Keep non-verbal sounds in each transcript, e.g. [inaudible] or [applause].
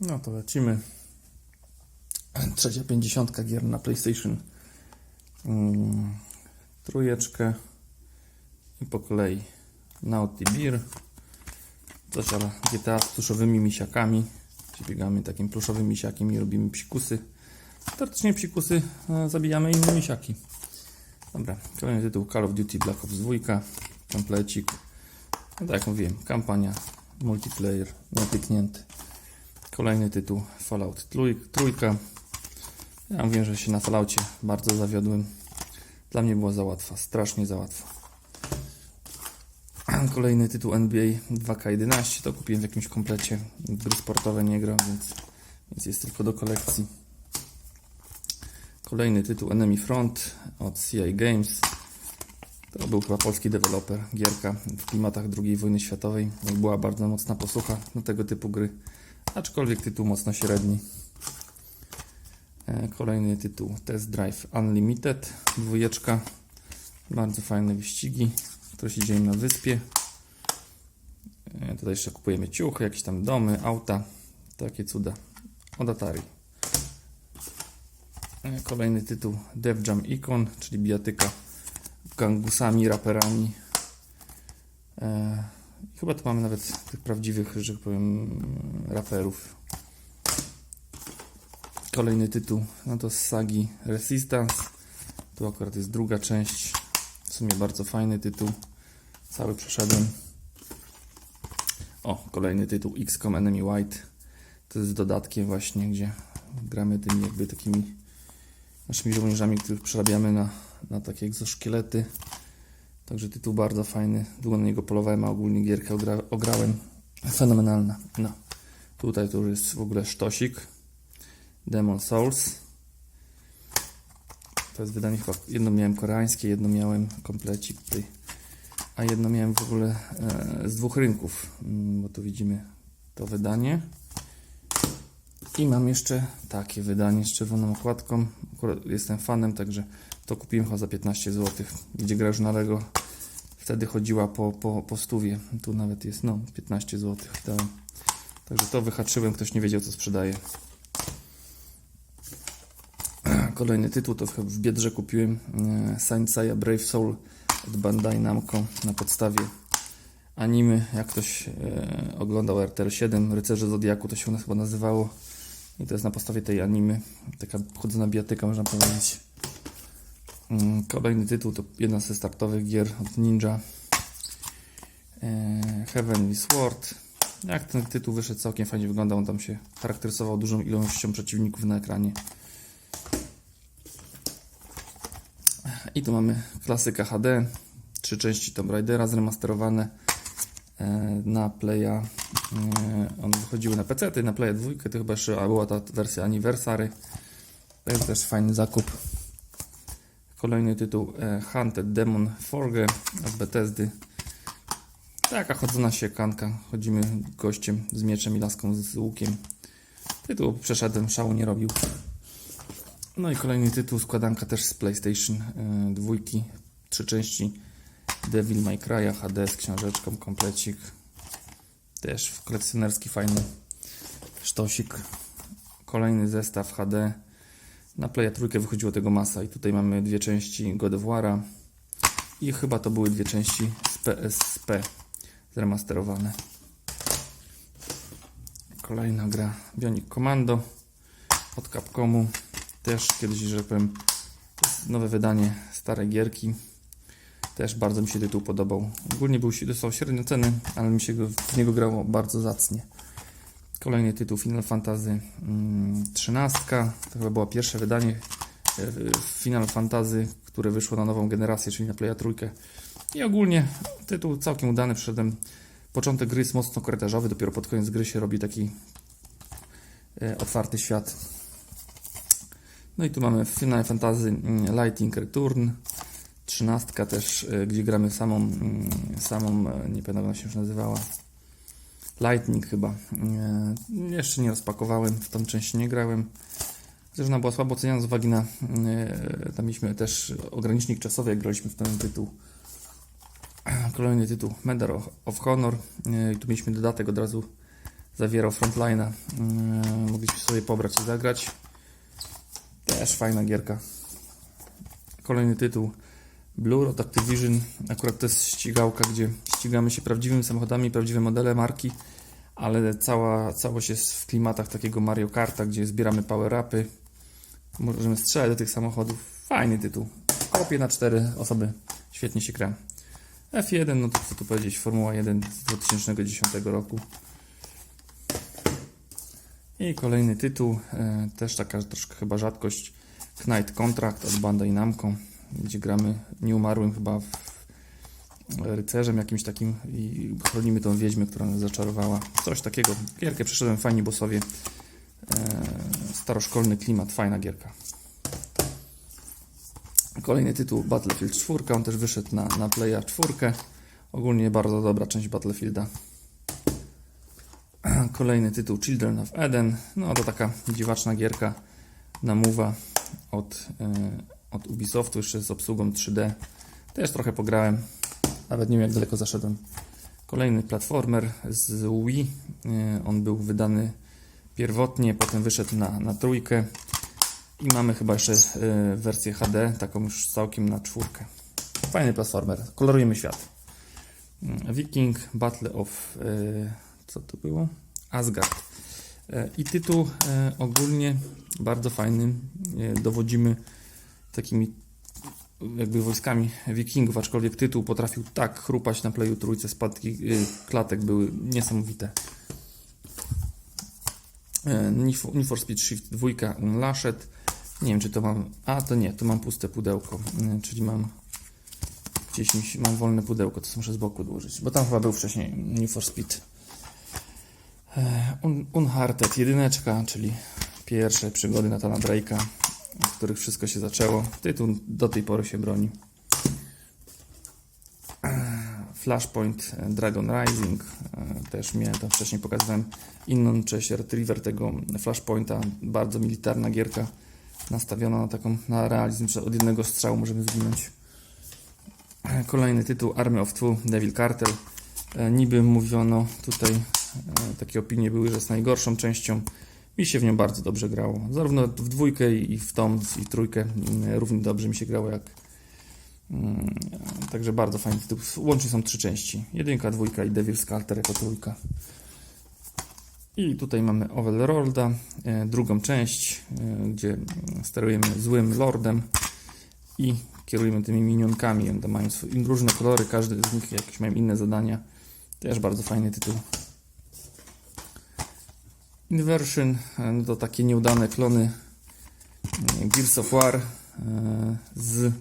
No to lecimy. Trzecia pięćdziesiątka gier na PlayStation. Mm, trójeczkę. I po kolei Naughty Beer. Coś ale GTA z pluszowymi misiakami. Biegamy takim pluszowym misiakiem i robimy psikusy. Teoretycznie psikusy e, zabijamy inne misiaki. Dobra, kolejny tytuł Call of Duty Black Ops 2. Komplecik. No tak jak mówiłem, kampania, multiplayer, niepyknięty. Kolejny tytuł Fallout trój- trójka. Ja mówię, że się na Falloutie bardzo zawiodłem. Dla mnie była za łatwa, strasznie za łatwa. [clears throat] Kolejny tytuł NBA 2K11 to kupiłem w jakimś komplecie. Gry sportowe nie gram, więc, więc jest tylko do kolekcji. Kolejny tytuł Enemy Front od CI Games. To był chyba polski deweloper, gierka w klimatach II wojny światowej. Była bardzo mocna posłucha na tego typu gry, aczkolwiek tytuł mocno średni. E, Kolejny tytuł Test Drive Unlimited, dwójeczka. Bardzo fajne wyścigi, które się na wyspie. E, Tutaj jeszcze kupujemy ciuchy, jakieś tam domy, auta, takie cuda od Atari. E, Kolejny tytuł Dev Jam Icon, czyli bijatyka gangusami, raperami. E, chyba tu mamy nawet tych prawdziwych, że tak powiem, raperów. Kolejny tytuł, no to z sagi Resistance. Tu akurat jest druga część. W sumie bardzo fajny tytuł. Cały przeszedłem. O, kolejny tytuł XCOM Enemy White. To jest dodatkiem właśnie, gdzie gramy tymi jakby takimi naszymi żołnierzami, których przerabiamy na, na takie egzoszkielety. Także tytuł bardzo fajny. Długo na niego polowałem, a ogólnie gierkę ogra, ograłem. Fenomenalna. No. Tutaj to już jest w ogóle sztosik. Demon Souls. To jest wydanie chyba, jedno miałem koreańskie, jedno miałem komplecik tutaj. A jedno miałem w ogóle e, z dwóch rynków, mm, bo tu widzimy to wydanie. I mam jeszcze takie wydanie z czerwoną okładką. Akurat jestem fanem, także to kupiłem chyba za 15 zł. Gdzie gra już na Lego wtedy chodziła po, po, po stówie. Tu nawet jest, no, 15 zł dałem. Także to wyhaczyłem, ktoś nie wiedział co sprzedaje. [clears throat] Kolejny tytuł to w Biedrze kupiłem e, Saint Seiya Brave Soul od Bandai Namco na podstawie animy. Jak ktoś e, oglądał RTL 7 Rycerze Zodiaku to się u nas chyba nazywało. I to jest na podstawie tej animy. Taka chodzona bijatyka można powiedzieć. Mm, Kolejny tytuł to jedna ze startowych gier od Ninja. E, Heavenly Sword. Jak ten tytuł wyszedł, całkiem fajnie wyglądał. On tam się charakteryzował dużą ilością przeciwników na ekranie. I tu mamy klasyka HD. Trzy części Tomb Raidera zremasterowane e, na Playa. E, one wychodziły na PC, na Playa 2. To chyba była ta wersja Anniversary. To jest też fajny zakup. Kolejny tytuł e, Hunted Demon Forge od Bethesdy. Taka chodzona siekanka. Chodzimy gościem z mieczem i laską z łukiem. Tytuł przeszedłem, szału nie robił. No i kolejny tytuł, składanka też z PlayStation yy, dwójki, trzy części Devil May Cry HD z książeczką, komplecik. Też w kolekcjonerski fajny sztosik. Kolejny zestaw HD. Na Playa trójkę wychodziło tego masa i tutaj mamy dwie części God of War'a i chyba to były dwie części z PSP zremasterowane. Kolejna gra Bionic Commando od Capcomu. Też kiedyś, że powiem, nowe wydanie starej gierki. Też bardzo mi się tytuł podobał. Ogólnie był dostał średnio ceny, ale mi się go, w niego grało bardzo zacnie. Kolejny tytuł Final Fantasy mm, 13. To chyba było pierwsze wydanie e, Final Fantasy, które wyszło na nową generację, czyli na Playa trójkę. I ogólnie tytuł całkiem udany. Przyszedłem. Początek gry jest mocno korytarzowy, dopiero pod koniec gry się robi taki e, otwarty świat. No i tu mamy Final Fantasy mm, Lighting Return. 13 też, e, gdzie gramy samą, mm, samą, nie pamiętam jak się już nazywała. Lightning chyba. E, Jeszcze nie rozpakowałem, w tą część nie grałem. Chociaż ona była słabo oceniana z uwagi na, e, tam mieliśmy też ogranicznik czasowy, jak graliśmy w ten tytuł. [clears throat] Kolejny tytuł, Medal of- Honor. E, tu mieliśmy dodatek od razu zawierał Frontline'a. Yy, mogliśmy sobie pobrać i zagrać. Też fajna gierka. Kolejny tytuł Blur od Activision. Akurat to jest ścigałka, gdzie ścigamy się prawdziwymi samochodami, prawdziwe modele marki, ale cała, całość jest w klimatach takiego Mario Karta, gdzie zbieramy power-upy. Możemy strzelać do tych samochodów. Fajny tytuł. Kopie na cztery osoby. Świetnie się gra. F1, no to co tu powiedzieć, Formuła 1 z 2010 roku. I kolejny tytuł, e, też taka troszkę chyba rzadkość, Knight Contract od Bandai Namco, gdzie gramy nieumarłym chyba w rycerzem jakimś takim i chronimy tą wiedźmę, która nas zaczarowała. Coś takiego. Gierkę przeszedłem, fajni bossowie, e, staroszkolny klimat, fajna gierka. Kolejny tytuł Battlefield 4, on też wyszedł na, na Playa 4. Ogólnie bardzo dobra część Battlefielda. [clears throat] Kolejny tytuł Children of Eden. No to taka dziwaczna gierka na Mowa od, e, od Ubisoftu, jeszcze z obsługą 3D. Też trochę pograłem, nawet nie wiem jak daleko zaszedłem. Kolejny platformer z Wii. E, On był wydany pierwotnie, potem wyszedł na, na trójkę. I mamy chyba jeszcze e, wersję HD, taką już całkiem na czwórkę. Fajny platformer, kolorujemy świat. Mm, Viking Battle of. e, Co to było? Asgard. I tytuł ogólnie bardzo fajny. Dowodzimy takimi jakby wojskami wikingów, aczkolwiek tytuł potrafił tak chrupać na playu trójce, spadki e, klatek były niesamowite. E, Need for- Speed Shift 2 Unlashed. Nie wiem, czy to mam. A, to nie, to mam puste pudełko, e, czyli mam gdzieś mi się- mam wolne pudełko, to muszę z boku odłożyć, bo tam chyba był wcześniej Need for Speed. E, Un Unharted, jedyneczka, czyli pierwsze przygody Natana Drake'a, w których wszystko się zaczęło. Tytuł do tej pory się broni. Flashpoint Dragon Rising, e, też miałem tam wcześniej pokazałem inną część Retriever tego Flashpointa, bardzo militarna gierka, nastawiona na taką, na realizm, że od jednego strzału możemy zginąć. Kolejny tytuł Army of Two, Devil Cartel. E, Niby mówiono tutaj, e, takie opinie były, że jest najgorszą częścią. Mi się w nią bardzo dobrze grało. Zarówno w dwójkę i w tą i w trójkę mm, równie dobrze mi się grało jak. mm, Także bardzo fajny tytuł. Łącznie są trzy części. Jedynka, dwójka i Devil's Carter jako trójka. I tutaj mamy Overlorda, e, drugą część, e, gdzie sterujemy złym lordem i kierujemy tymi minionkami. One mają różne kolory, każdy z nich jakieś mają inne zadania. Też bardzo fajny tytuł. Inversion e, no to takie nieudane klony e, Gears of War e, z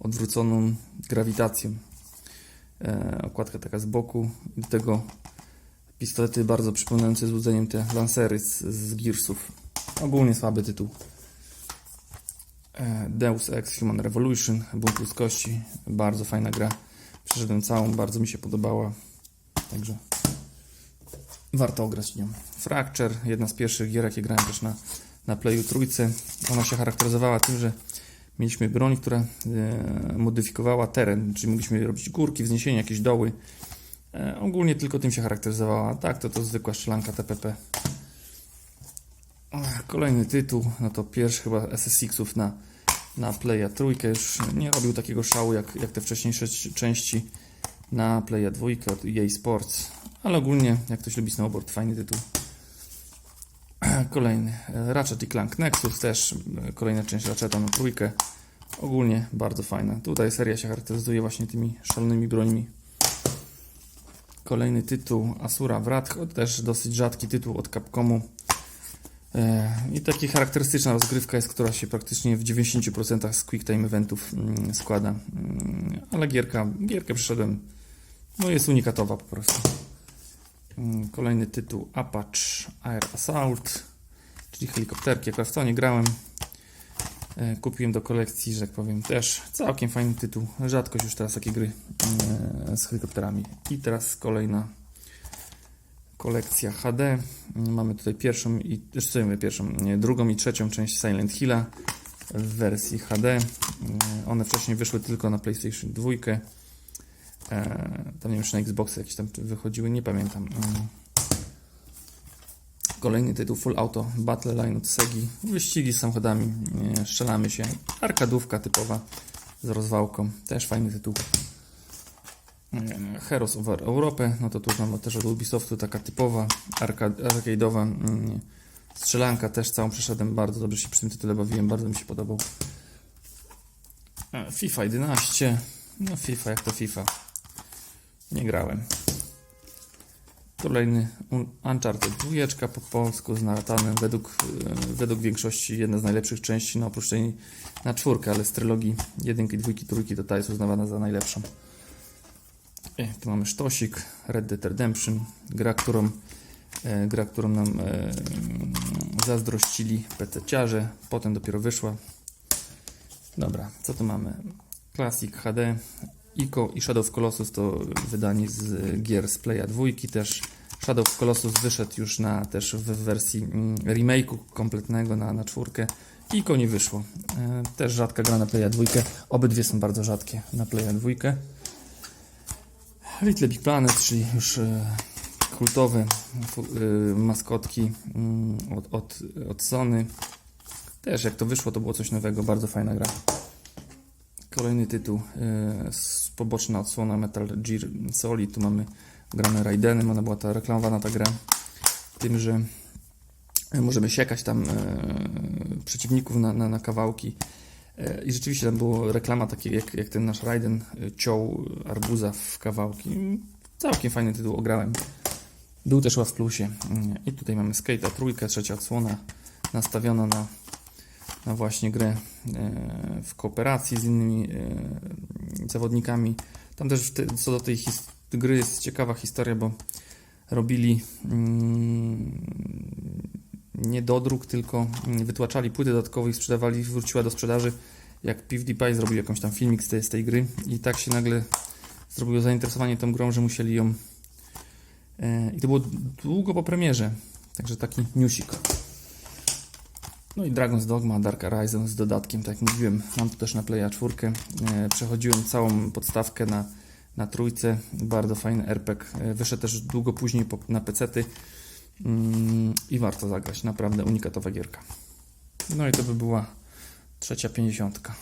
odwróconą grawitacją. Okładka taka z boku. Do tego pistolety bardzo przypominające złudzeniem te Lancery z, z Gearsów. Ogólnie słaby tytuł. Deus Ex Human Revolution, Bunt ludzkości. Bardzo fajna gra. Przeszedłem całą, bardzo mi się podobała. Także warto ograć nią. Fracture, jedna z pierwszych gier, jakie grałem też na, na Playu trójce. Ona się charakteryzowała tym, że mieliśmy broń, która e, modyfikowała teren, czyli mogliśmy robić górki, wzniesienia, jakieś doły. E, ogólnie tylko tym się charakteryzowała. Tak, to to zwykła strzelanka TPP. Kolejny tytuł, no to pierwszy chyba SSX-ów na, na Playa trójkę. Już nie robił takiego szału jak, jak te wcześniejsze części na Playa dwójkę od EA Sports. Ale ogólnie, jak ktoś lubi snowboard, fajny tytuł. [clears throat] Kolejny e, Ratchet i Clank Nexus, też e, kolejna część Ratcheta na trójkę. Ogólnie bardzo fajna. Tutaj seria się charakteryzuje właśnie tymi szalonymi brońmi. Kolejny tytuł Asura Wrath, też dosyć rzadki tytuł od Capcomu. E, I taka charakterystyczna rozgrywka jest, która się praktycznie w 90% z Quick Time Eventów mm, składa. Mm, Ale gierka, gierkę przeszedłem, no jest unikatowa po prostu. Mm, Kolejny tytuł Apache Air Assault, czyli helikopterki. Akurat to nie grałem. E, Kupiłem do kolekcji, że tak powiem, też całkiem fajny tytuł. Rzadkość już teraz takie gry e, z helikopterami. I teraz kolejna kolekcja HD. Mm, Mamy tutaj pierwszą i mówię, pierwszą, drugą i trzecią część Silent Hilla w wersji HD. Mm, One wcześniej wyszły tylko na PlayStation 2. E, Tam nie wiem, czy na Xboxy jakieś tam wychodziły, nie pamiętam. Mm. Kolejny tytuł Full Auto Battle Line od Segi. Wyścigi z samochodami, e, strzelamy się. Arkadówka typowa z rozwałką. Też fajny tytuł. E, Heroes Over Europę, no to tu mamy też od Ubisoftu taka typowa arcade'owa strzelanka. Też całą przeszedłem, bardzo dobrze się przy tym tytule bawiłem, bardzo mi się podobał. E, FIFA 11. No FIFA, jak to FIFA. Nie grałem. Kolejny Un- Uncharted 2 po polsku z Nathanem. Według, e, według większości jedna z najlepszych części, no oprócz tej na czwórkę, ale z trylogii jedynki, dwójki, trójki to ta jest uznawana za najlepszą. I tu mamy sztosik, Red Dead Redemption, gra, którą, e, gra, którą nam e, zazdrościli PC-ciarze, potem dopiero wyszła. Dobra, co tu mamy? Classic HD, Ico i Shadow of Colossus to wydani z gier z Playa 2 też. Shadow of Colossus wyszedł już na, też w wersji mm, remake'u kompletnego na, na czwórkę. Ico nie wyszło. E, też rzadka gra na Playa 2. Obydwie są bardzo rzadkie na Playa 2. Little Big Planet, czyli już e, kultowe e, maskotki mm, od, od, od Sony. Też jak to wyszło, to było coś nowego, bardzo fajna gra. Kolejny tytuł, e, z- poboczna odsłona Metal Gear Solid. Tu mamy grane Raidenem, ona była ta reklamowana ta gra. Tym, że możemy siekać tam e, przeciwników na, na, na kawałki. E, I rzeczywiście tam było reklama takie jak, jak ten nasz Raiden e, ciął arbuza w kawałki. Całkiem fajny tytuł, ograłem. Był też w plusie. Mm, I tutaj mamy Skate'a trójkę, trzecia odsłona nastawiona na, na właśnie grę e, w kooperacji z innymi e, zawodnikami. Tam też co do tej gry jest ciekawa historia, bo robili mm, nie dodruk, tylko mm, wytłaczali płyty dodatkowe i sprzedawali, wróciła do sprzedaży. Jak PewDiePie zrobił jakąś tam filmik z tej, z tej gry i tak się nagle zrobiło zainteresowanie tą grą, że musieli ją e, i to było długo po premierze, także taki newsik. No i Dragon's Dogma, Dark Horizon z dodatkiem, tak jak mówiłem, mam tu też na Playa 4. E, przechodziłem całą podstawkę na, na trójce, bardzo fajny RPG. E, wyszedł też długo później na pecety mm, i warto zagrać, naprawdę unikatowa gierka. No i to by była trzecia pięćdziesiątka.